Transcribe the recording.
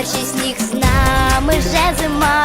наче сніг з нами вже зима.